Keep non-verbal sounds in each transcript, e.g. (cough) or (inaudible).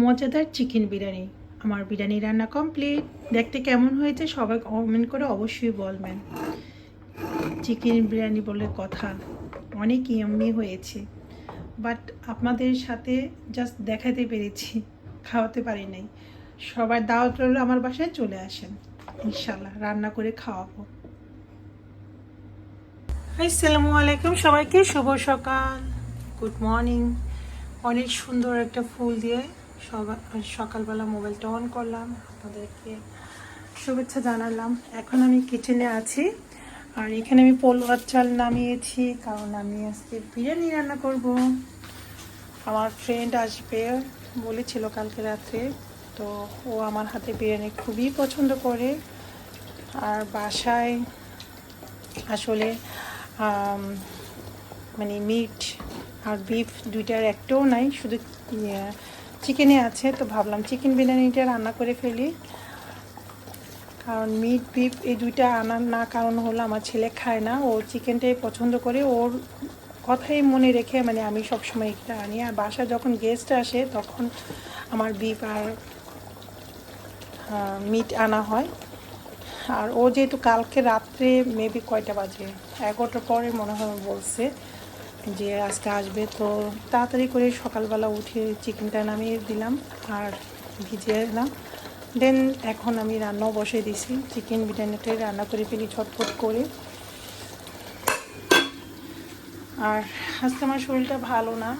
মজাদার চিকেন বিরিয়ানি। আমার বিরিয়ানি রান্না কমপ্লিট দেখতে কেমন হয়েছে সবাই কমেন্ট করে অবশ্যই বলবেন। চিকেন বিরিয়ানি বলে কথা অনেক ইয়াম্মি হয়েছে। বাট আপনাদের সাথে জাস্ট দেখাতে পেরেছি, খাওয়াতে পারি নাই। সবার দাওয়াত রইল আমার বাসায় চলে আসেন। ইনশাল্লাহ রান্না করে খাওয়াবো। আসসালামু আলাইকুম সবাইকে, শুভ সকাল। গুড মর্নিং অনেক সুন্দর একটা ফুল দিয়ে সকালবেলা মোবাইলটা অন করলাম, আপনাদেরকে শুভেচ্ছা জানালাম। এখন আমি কিচেনে আছি, আর এখানে আমি পোলোয়ার চাল নামিয়েছি, কারণ আমি আজকে বিরিয়ানি রান্না করব। আমার ফ্রেন্ড আসবে, বলেছিল কালকে রাত্রে তো ও আমার হাতে বিরিয়ানি খুবই পছন্দ করে। আর বাসায় আসলে মানে মিট আর বিফ দুইটার একটাও নাই, শুধু চিকেনে আছে, তো ভাবলাম চিকেন বিরিয়ানিটা রান্না করে ফেলি। কারণ মিট বিফ এই দুইটা আনার না কারণ হলো আমার ছেলে খায় না, ও চিকেনটাই পছন্দ করে। ওর কথাই মনে রেখে মানে আমি সবসময় এটা আনি। আর বাসায় যখন গেস্ট আসে, তখন আমার বিফ আর মিট আনা হয়। আর ও যেহেতু কালকে রাত্রে মেবি কয়টা বাজে? এগারোটার পরে মনে হয় বলছে। যে আজকে আসবে, তো তাড়াতাড়ি করে সকালবেলা উঠে চিকেনটা নামিয়ে দিলাম আর ভিজিয়ে দিলাম দেন এখন আমি রান্নাও বসিয়ে দিছি। চিকেন বিরিয়ানিটাই রান্না করে ফেলি ছটফট করে। আর আজকে আমার শরীরটা ভালো না।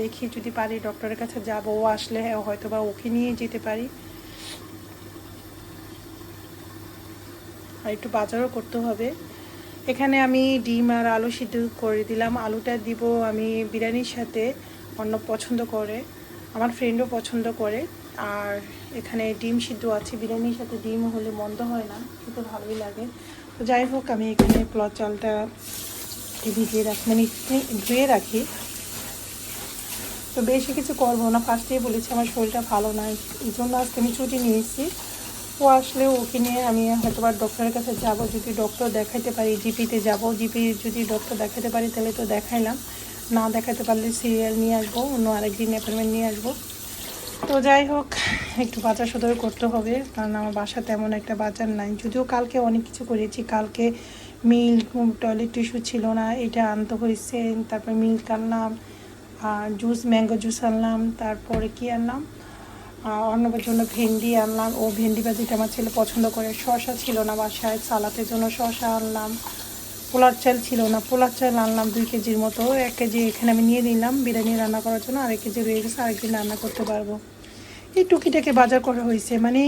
দেখি যদি পারি ডক্টরের কাছে যাব, ও আসলে হয়তো বা ওকে নিয়ে যেতে পারি। আর একটু বাজারও করতে হবে। এখানে আমি ডিম আর আলু সিদ্ধ করে দিলাম। আলুটা দিব আমি বিরিয়ানির সাথে, অন্য পছন্দ করে। আমার ফ্রেন্ডও পছন্দ করে। আর এখানে ডিম সিদ্ধ আছে, বিরিয়ানির সাথে ডিম হলে মন্দ হয় না, খেতে ভালোই লাগে। তো যাই হোক, আমি এখানে প্লট চালটা ভিজিয়ে রাখি মানে ধুয়ে রাখি। তো বেশি কিছু করব না ফার্স্টেই বলেছি, আমার শরীরটা ভালো না। এই জন্য আজকে আমি ছুটি নিয়েছি। ও আসলে ওকে নিয়ে আমি হয়তো বা ডক্টরের কাছে যাব, যদি ডক্টর দেখাইতে পারি জিপিতে যাব। জিপি যদি ডক্টর দেখাতে পারি, তাহলে তো দেখাইলাম। না দেখাতে পারলে সিরিয়াল নিয়ে আসব, অন্য আরেকদিন অ্যাপয়েন্টমেন্ট নিয়ে আসব। তো যাই হোক, একটু বাজার সদর করতে হবে, কারণ আমার বাসা তেমন একটা বাজার নাই। যদিও কালকে অনেক কিছু করেছি, কালকে মিল্ক টয়লেট টিস্যু ছিল না, এটা আনতে হয়েছে তারপর মিল্ক আনলাম, আর জুস ম্যাঙ্গো জুস আনলাম, তারপরে কি আনলাম? অন্নবের জন্য ভেন্ডি আনলাম। ও ভেন্ডি ভাজিটা আমার ছেলে পছন্দ করে, শসা ছিল না বাসায়, সালাতের জন্য শসা আনলাম। পোলার চাল ছিল না, পোলার চাল আনলাম দুই কেজির মতো। এক কেজি এখানে আমি নিয়ে নিলাম, বিরিয়ানি রান্না করার জন্য আরেক কেজি রয়ে গেছে আরেকদিন রান্না করতে পারব। এই টুকিটাকে বাজার করা হয়েছে। মানে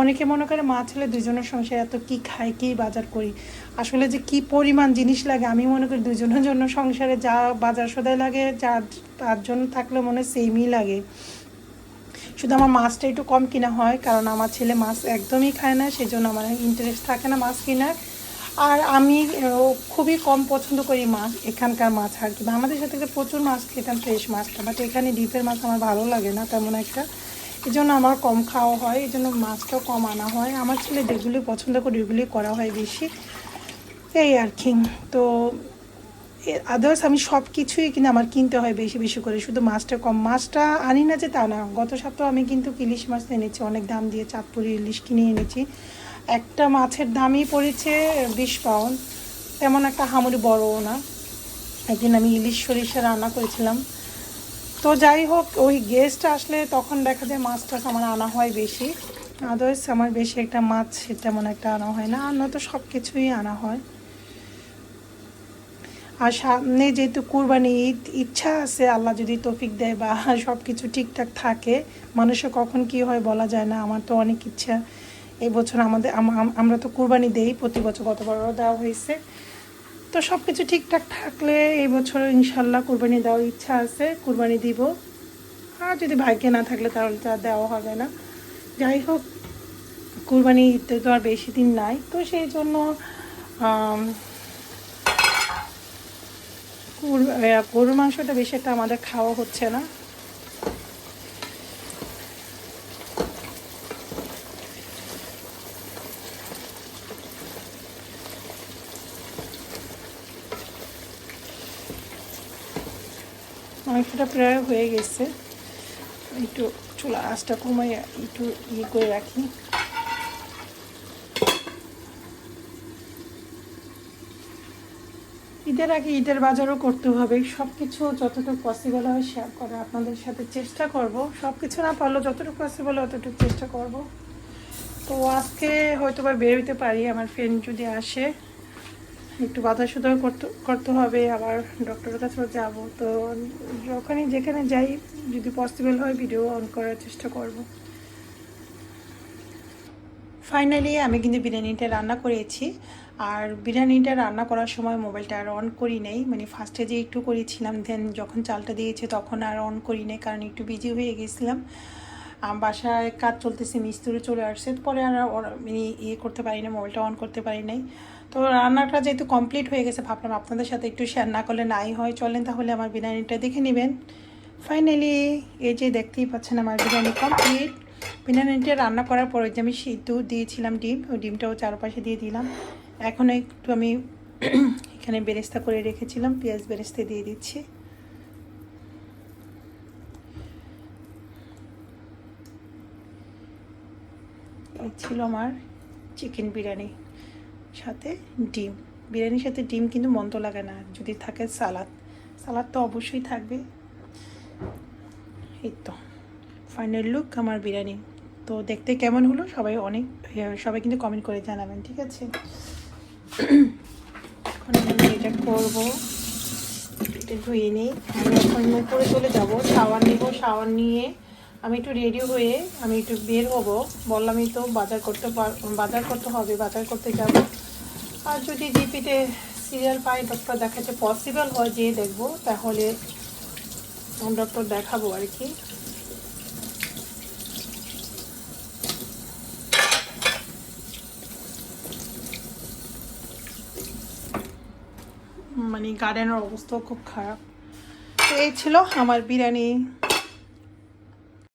অনেকে মনে করে মা ছেলে দুজনের সংসারে এত কি খাই কি বাজার করি? আসলে যে কি পরিমাণ জিনিস লাগে, আমি মনে করি দুজনের জন্য সংসারে যা বাজার সদাই লাগে তার জন্য থাকলে মনে সেমই লাগে। শুধু আমার মাছটা একটু কম কিনা হয়, কারণ আমার ছেলে মাছ একদমই খায় না সেই জন্য আমার ইন্টারেস্ট থাকে না মাছ কেনার। আর আমি খুবই কম পছন্দ করি মাছ, এখানকার মাছ আর কি। আমাদের সাথে থেকে প্রচুর মাছ খেতাম ফ্রেশ মাছটা বাট এখানে ডিপের মাছ আমার ভালো লাগে না তেমন একটা। এই জন্য আমার কম খাওয়া হয় এই জন্য মাছটাও কম আনা হয়। আমার ছেলে যেগুলি পছন্দ করে ওইগুলি করা হয় বেশি। এই আর কি। তো আদার্স আমি সব কিছুই কিনা আমার কিনতে হয় বেশি বেশি করে, শুধু মাছটা কম। মাছটা আনি না যে তা না, গত সপ্তাহ আমি কিন্তু ইলিশ মাছ এনেছি, অনেক দাম দিয়ে চাঁদপুরি ইলিশ কিনে এনেছি। একটা মাছের দামই পড়েছে বিশ পাউন্ড, তেমন একটা হামুরি বড়ও না। একদিন আমি ইলিশ সরিষা রান্না করেছিলাম। তো যাই হোক, ওই গেস্ট আসলে তখন দেখা যায় মাছ টাছ আমার আনা হয় বেশি। আদার্স আমার বেশি একটা মাছ, তেমন একটা আনা হয় না, আর নয়তো সব কিছুই আনা হয়। আর সামনে যেহেতু কুরবানি ঈদ ইচ্ছা আছে, আল্লাহ যদি তৌফিক দেয় বা (laughs) সব কিছু ঠিকঠাক থাকে মানুষের কখন কি হয় বলা যায় না, আমার তো অনেক ইচ্ছা। এই বছর আমাদের, আম- আম- আমরা তো কুরবানি দেই, প্রতি বছর গতবারও দেওয়া হয়েছে। তো সব কিছু ঠিকঠাক থাকলে এই বছর ইনশাল্লাহ কুরবানি দেওয়ার ইচ্ছা আছে, কুরবানি দিব। আর যদি ভাগ্যে না থাকলে তাহলে তো দেওয়া হবে না। যাই হোক কুরবানি ঈদে তো আর বেশি দিন নাই। তো সেই জন্য গরুর মাংসটা বেশি একটা আমাদের খাওয়া হচ্ছে না। মাংসটা প্রায় হয়ে গেছে। একটু চুলা আঁচটা কমাই একটু ইয়ে করে রাখি। ঈদের আগে ঈদের বাজারও করতে হবে। সব কিছু যতটুকু পসিবল হয় শেয়ার করা আপনাদের সাথে চেষ্টা করব। সব কিছু না পারলেও যতটুকু পসিবল অতটুকু চেষ্টা করব। তো আজকে হয়তো বা বের হইতে পারি। আমার ফ্রেন্ড যদি আসে, একটু বাধা সুদাও করতে করতে হবে। আবার ডক্টরের কাছেও যাব। তো যখনই যেখানে যাই, যদি পসিবল হয় ভিডিও অন করার চেষ্টা করব। ফাইনালি আমি কিন্তু বিরিয়ানিটা রান্না করেছি। আর বিরিয়ানিটা রান্না করার সময় মোবাইলটা আর অন করি নাই। মানে ফার্স্টে যে একটু করেছিলাম দেন যখন চালটা দিয়েছে তখন আর অন করি নাই, কারণ একটু বিজি হয়ে গেছিলাম। বাসায় কাজ চলতেছে, মিস্ত্রি চলে আসছে। পরে আর মানে ইয়ে করতে পারি না মোবাইলটা অন করতে পারি নাই। তো রান্নাটা যেহেতু কমপ্লিট হয়ে গেছে, ভাবলাম আপনাদের সাথে একটু শেয়ার না করলে নাই হয়, চলেন তাহলে আমার বিরিয়ানিটা দেখে নেবেন। ফাইনালি এই যে দেখতেই পাচ্ছেন, আমার বিরিয়ানি কমপ্লিট বিরিয়ানিটা রান্না করার পরে যে আমি সিদ্ধ দিয়েছিলাম ডিম, ওই ডিমটাও চারপাশে দিয়ে দিলাম। এখন একটু আমি (clears throat) এখানে বেরেস্তা করে রেখেছিলাম, পেঁয়াজ বেরেস্তা দিয়ে দিচ্ছি। ছিল আমার চিকেন বিরিয়ানি সাথে ডিম। বিরিয়ানির সাথে ডিম কিন্তু মন্দ লাগে না, যদি থাকে সালাদ। সালাদ তো অবশ্যই থাকবে। এই তো। ফাইনাল লুক আমার বিরিয়ানি। তো দেখতে কেমন হলো? সবাই অনেক, সবাই কিন্তু কমেন্ট করে জানাবেন, ঠিক আছে? এটা করব। এটা ধুয়ে নিই। আমি এখন উপরে চলে যাব, শাওয়ার নিব, শাওয়ার নিয়ে আমি একটু রেডি হয়ে আমি একটু বের হব। বললামই তো বাজার করতে বাজার করতে হবে, বাজার করতে যাব। আর যদি জিপিতে সিরিয়াল পাই ডক্টর দেখাতে পসিবল হয় যে দেখব, তাহলে ডক্টর দেখাবো আর কি। মানে গার্ডেনের অবস্থাও খুব খারাপ। তো এই ছিল আমার বিরিয়ানি